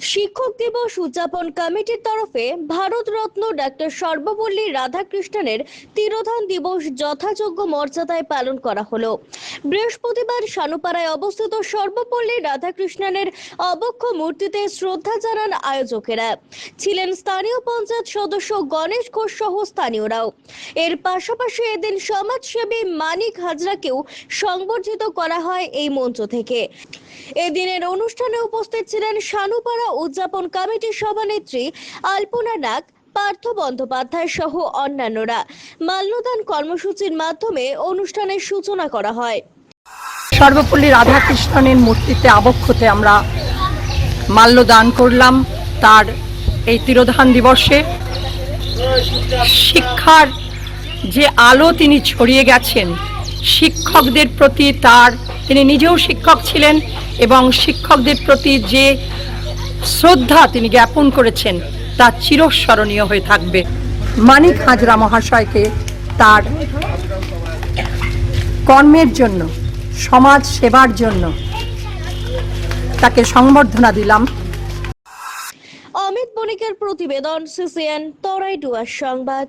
শিক্ষক দিবস উদযাপন কমিটির তরফে ভারতরত্ন ডাক্তার সর্বপল্লী রাধাকৃষ্ণনের তিরোধান দিবস যথাযোগ্য মর্যাদায় পালন করা হলো। বৃহস্পতিবার সানুপাড়ায় অবস্থিত সর্বপল্লী রাধাকৃষ্ণনের অবক্ষ মূর্তিতে শ্রদ্ধা জানান আয়োজকেরা। ছিলেন স্থানীয় পঞ্চায়েত সদস্য গণেশ ঘোষ সহ স্থানীয়রাও। এর পাশাপাশি এদিন সমাজসেবী মানিক হাজরাকেও সংবর্ধিত করা হয় এই মঞ্চ থেকে। এদিনের অনুষ্ঠানে উপস্থিত ছিলেন শানুপাড়া উদযাপন কমিটির সভানেত্রী আলপনা নাগ, পার্থ বন্দ্যোপাধ্যায় সহ অন্যান্যরা। মাল্যদান কর্মসূচির মাধ্যমে অনুষ্ঠানের সূচনা করা হয়। সর্বপল্লী রাধাকৃষ্ণনের মূর্তিতে আবক্ষতে আমরা মাল্যদান করলাম তার এই তিরোধান দিবসে। শিক্ষার যে আলো তিনি ছড়িয়ে গেছেন, শিক্ষকদের প্রতি তার তিনি নিজেও শিক্ষক ছিলেন এবং শিক্ষকদের প্রতি যে শ্রদ্ধা তিনি জ্ঞাপন করেছেন, তা চিরস্মরণীয় হয়ে থাকবে। মানিক হাজরা মহাশয়কে তার কর্মের জন্য, সমাজ সেবার জন্য তাকে সংবর্ধনা দিলাম। অমিত বণিকের প্রতিবেদন, সিসিএন তরাইডুয়ার সংবাদ।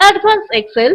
Advanced Excel.